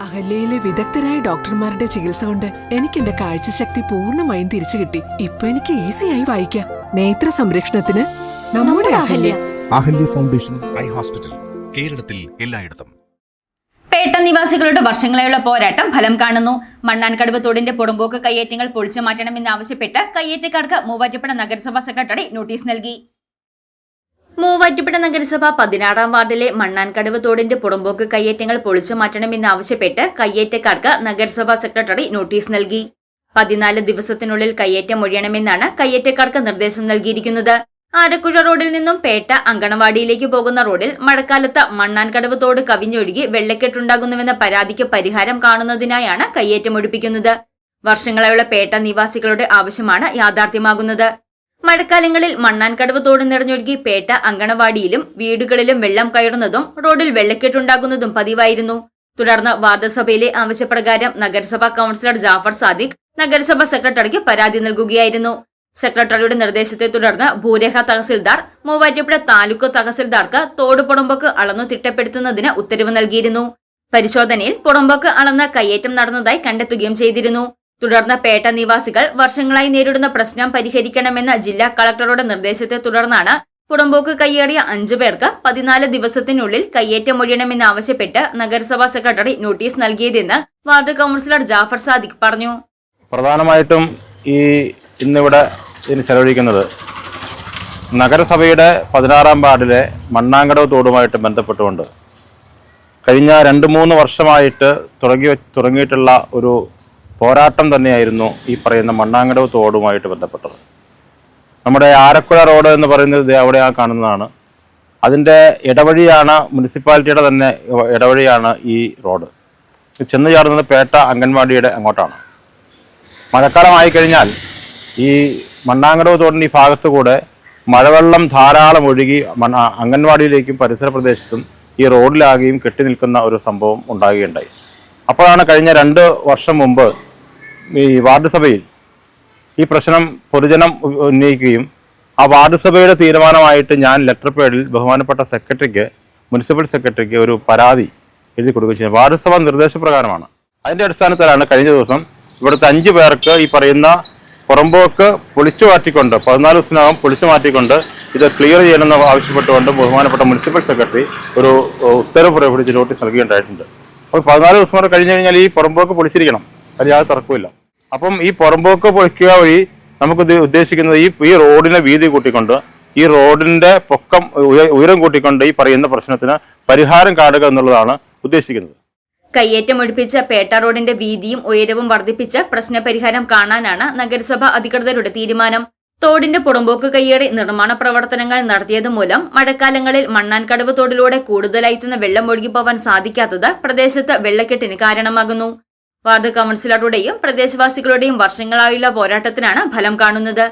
അഹല്യയിലെ വിദഗ്ധരായ ഡോക്ടർമാരുടെ ചികിത്സ കൊണ്ട് എനിക്ക് എന്റെ കാഴ്ചശക്തി പൂർണമായും തിരിച്ചു കിട്ടി. ഇപ്പൊ എനിക്ക് ഈസിയായി വായിക്കാം. നേത്ര സംരക്ഷണത്തിന് നമ്മുടെ Ahalya. Ahalya. Foundation eye hospital കേരളത്തിൽ എല്ലായിടത്തും. പേട്ട നിവാസികളുടെ വർഷങ്ങളെയുള്ള പോരാട്ടം ഫലം കാണുന്നു. മണ്ണാൻകടവ് തോടിന്റെ പുറമ്പോക്ക് കയ്യേറ്റങ്ങൾ പൊളിച്ചു മാറ്റണമെന്നാവശ്യപ്പെട്ട് കയ്യേറ്റക്കാർക്ക് മൂവാറ്റുപുഴ നഗരസഭാ സെക്രട്ടറി നോട്ടീസ് നൽകി. മൂവാറ്റുപുഴ നഗരസഭ പതിനാറാം വാർഡിലെ മണ്ണാൻകടവ് തോടിന്റെ പുറമ്പോക്ക് കയ്യേറ്റങ്ങൾ പൊളിച്ചു മാറ്റണമെന്നാവശ്യപ്പെട്ട് കയ്യേറ്റക്കാർക്ക് നഗരസഭാ സെക്രട്ടറി നോട്ടീസ് നൽകി. പതിനാല് ദിവസത്തിനുള്ളിൽ കയ്യേറ്റം ഒഴിയണമെന്നാണ് കയ്യേറ്റക്കാർക്ക് നിർദ്ദേശം നൽകിയിരിക്കുന്നത്. ആരക്കുഴ റോഡിൽ നിന്നും പേട്ട അങ്കണവാടിയിലേക്ക് പോകുന്ന റോഡിൽ മഴക്കാലത്ത് മണ്ണാൻകടവ് തോട് കവിഞ്ഞൊഴുകി വെള്ളക്കെട്ടുണ്ടാകുന്നുവെന്ന പരാതിക്ക് പരിഹാരം കാണുന്നതിനായാണ് കയ്യേറ്റം ഒഴിപ്പിക്കുന്നത്. വർഷങ്ങളായുള്ള പേട്ട നിവാസികളുടെ ആവശ്യമാണ് യാഥാർത്ഥ്യമാകുന്നത്. മഴക്കാലങ്ങളിൽ മണ്ണാൻകടവ് തോട് നിറഞ്ഞൊഴുകി പേട്ട അങ്കണവാടിയിലും വീടുകളിലും വെള്ളം കയറുന്നതും റോഡിൽ വെള്ളക്കെട്ടുണ്ടാകുന്നതും പതിവായിരുന്നു. തുടർന്ന് വാർഡ് സഭയിലെ ആവശ്യപ്രകാരം നഗരസഭാ കൌൺസിലർ ജാഫർ സാദിഖ് നഗരസഭാ സെക്രട്ടറിക്ക് പരാതി നൽകുകയായിരുന്നു. സെക്രട്ടറിയുടെ നിർദ്ദേശത്തെ തുടർന്ന് ഭൂരേഖ തഹസിൽദാർ മൂവാറ്റുപുഴ താലൂക്ക് തഹസിൽദാർക്ക് തോട് പുറമ്പൊക്ക് അളന്നു തിട്ടപ്പെടുത്തുന്നതിന് ഉത്തരവ് നൽകിയിരുന്നു. പരിശോധനയിൽ പുറമ്പൊക്ക് അളന്ന കയ്യേറ്റം നടന്നതായി കണ്ടെത്തുകയും ചെയ്തിരുന്നു. തുടർന്ന് പേട്ട നിവാസികൾ വർഷങ്ങളായി നേരിടുന്ന പ്രശ്നം പരിഹരിക്കണമെന്ന ജില്ലാ കളക്ടറുടെ നിർദ്ദേശത്തെ തുടർന്നാണ് പുറമ്പോക്ക് കയ്യേറിയ അഞ്ചു പേർക്ക് പതിനാല് ദിവസത്തിനുള്ളിൽ കയ്യേറ്റം ഒഴിയണമെന്നാവശ്യപ്പെട്ട് നഗരസഭാ സെക്രട്ടറി നോട്ടീസ് നൽകിയതെന്ന് വാർഡ് കൗൺസിലർ ജാഫർ സാദിഖ് പറഞ്ഞു. പ്രധാനമായിട്ടും ഈ ഇന്നിവിടെ ഇതിന് ചെലവഴിക്കുന്നത് നഗരസഭയുടെ പതിനാറാം വാർഡിലെ മണ്ണാങ്കടവ് തോടുമായിട്ട് ബന്ധപ്പെട്ടുകൊണ്ട് കഴിഞ്ഞ രണ്ട് മൂന്ന് വർഷമായിട്ട് തുടങ്ങി തുടങ്ങിയിട്ടുള്ള ഒരു പോരാട്ടം തന്നെയായിരുന്നു ഈ പറയുന്ന മണ്ണാങ്കടവ് തോടുമായിട്ട് ബന്ധപ്പെട്ടത്. നമ്മുടെ ആരക്കുഴ റോഡ് എന്ന് പറയുന്നത് അവിടെ ആ കാണുന്നതാണ്. അതിന്റെ ഇടവഴിയാണ് മുനിസിപ്പാലിറ്റിയുടെ തന്നെ ഇടവഴിയാണ് ഈ റോഡ്. ചെന്ന് ചേർന്നത് പേട്ട അംഗൻവാടിയുടെ അങ്ങോട്ടാണ്. മഴക്കാലമായി കഴിഞ്ഞാൽ ഈ മണ്ണാങ്കടവ് തോടിന്റെ ഈ ഭാഗത്ത് കൂടെ മഴവെള്ളം ധാരാളം ഒഴുകി അംഗൻവാടിയിലേക്കും പരിസര പ്രദേശത്തും ഈ റോഡിലാകെയും കെട്ടി നിൽക്കുന്ന ഒരു സംഭവം ഉണ്ടാകുകയുണ്ടായി. അപ്പോഴാണ് കഴിഞ്ഞ രണ്ട് വർഷം മുമ്പ് ഈ വാർഡ് സഭയിൽ ഈ പ്രശ്നം പൊതുജനം ഉന്നയിക്കുകയും ആ വാർഡ് സഭയുടെ തീരുമാനമായിട്ട് ഞാൻ ലെറ്റർ പേഡിൽ ബഹുമാനപ്പെട്ട സെക്രട്ടറിക്ക് മുനിസിപ്പൽ സെക്രട്ടറിക്ക് ഒരു പരാതി എഴുതി കൊടുക്കുകയും ചെയ്തു. വാർഡ് സഭ നിർദ്ദേശപ്രകാരമാണ്. അതിന്റെ അടിസ്ഥാനത്തിലാണ് കഴിഞ്ഞ ദിവസം ഇവിടുത്തെ അഞ്ച് പേർക്ക് ഈ പറയുന്ന പുറമ്പോക്ക് പൊളിച്ചു മാറ്റിക്കൊണ്ട് പതിനാല് ദിവസത്തിനകം പൊളിച്ചു മാറ്റിക്കൊണ്ട് ഇത് ക്ലിയർ ചെയ്യണമെന്ന് ആവശ്യപ്പെട്ടുകൊണ്ട് ബഹുമാനപ്പെട്ട മുനിസിപ്പൽ സെക്രട്ടറി ഒരു ഉത്തരവ് പുറപ്പെടുവിച്ച് നോട്ടീസ് നൽകിയിട്ടുണ്ടായിട്ടുണ്ട് അപ്പോൾ പതിനാല് ദിവസം കൂടെ കഴിഞ്ഞ് കഴിഞ്ഞാൽ ഈ പുറമ്പോക്ക് പൊളിച്ചിരിക്കണം. അതിൽ യാതൊരു തർക്കമില്ല അപ്പം ഈ പുറമ്പോക്ക് പൊളിക്കുക വഴി നമുക്ക് ഉദ്ദേശിക്കുന്നത് ഈ ഈ റോഡിനെ വീതി കൂട്ടിക്കൊണ്ട് ഈ റോഡിന്റെ പൊക്കം ഉയ- ഉയരം കൂട്ടിക്കൊണ്ട് ഈ പറയുന്ന പ്രശ്നത്തിന് പരിഹാരം കാണുക എന്നുള്ളതാണ് ഉദ്ദേശിക്കുന്നത്. കയ്യേറ്റം ഒഴിപ്പിച്ച പേട്ട റോഡിന്റെ വീതിയും ഉയരവും വർദ്ധിപ്പിച്ച് പ്രശ്നപരിഹാരം കാണാനാണ് നഗരസഭ അധികൃതരുടെ തീരുമാനം. തോടിന്റെ പുറമ്പോക്ക് കയ്യേറി നിർമ്മാണ പ്രവർത്തനങ്ങൾ നടത്തിയത് മൂലം മഴക്കാലങ്ങളിൽ മണ്ണാൻകടവ് തോടിലൂടെ കൂടുതലായിത്തുന്ന വെള്ളം ഒഴുകിപ്പോവാൻ സാധിക്കാത്തത് പ്രദേശത്ത് വെള്ളക്കെട്ടിന് കാരണമാകുന്നു. വാർഡ് കൌൺസിലറുടെയും പ്രദേശവാസികളുടെയും വർഷങ്ങളായുള്ള പോരാട്ടത്തിനാണ് ഫലം കാണുന്നത്.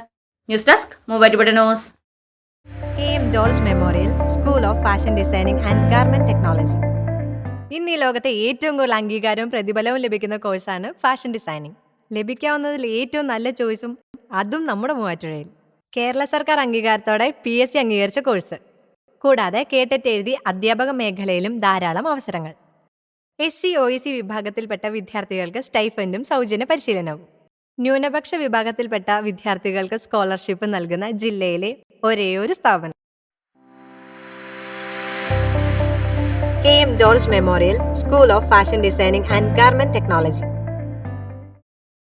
News desk മൂവരുപടനോസ് A M George memorial school of fashion designing and garment technology. ഇന്ന് ഈ ലോകത്തെ ഏറ്റവും കൂടുതൽ അംഗീകാരവും പ്രതിഫലവും ലഭിക്കുന്ന കോഴ്സാണ് ഫാഷൻ ഡിസൈനിങ് ലഭിക്കാവുന്നതിൽ ഏറ്റവും നല്ല ചോയ്സും അതും നമ്മുടെ മൂവാറ്റുഴയിൽ കേരള സർക്കാർ അംഗീകാരത്തോടെ പി എസ് സി അംഗീകരിച്ച കോഴ്സ്. കൂടാതെ കേട്ടിട്ട് എഴുതി അധ്യാപക മേഖലയിലും ധാരാളം അവസരങ്ങൾ. എസ് സി ഒ സി വിഭാഗത്തിൽപ്പെട്ട വിദ്യാർത്ഥികൾക്ക് സ്റ്റൈഫൻഡും സൗജന്യ പരിശീലനവും. ന്യൂനപക്ഷ വിഭാഗത്തിൽപ്പെട്ട വിദ്യാർത്ഥികൾക്ക് സ്കോളർഷിപ്പ് നൽകുന്ന ജില്ലയിലെ ഒരേയൊരു ഒരു സ്ഥാപനം. K M George memorial school of fashion designing and garment technology.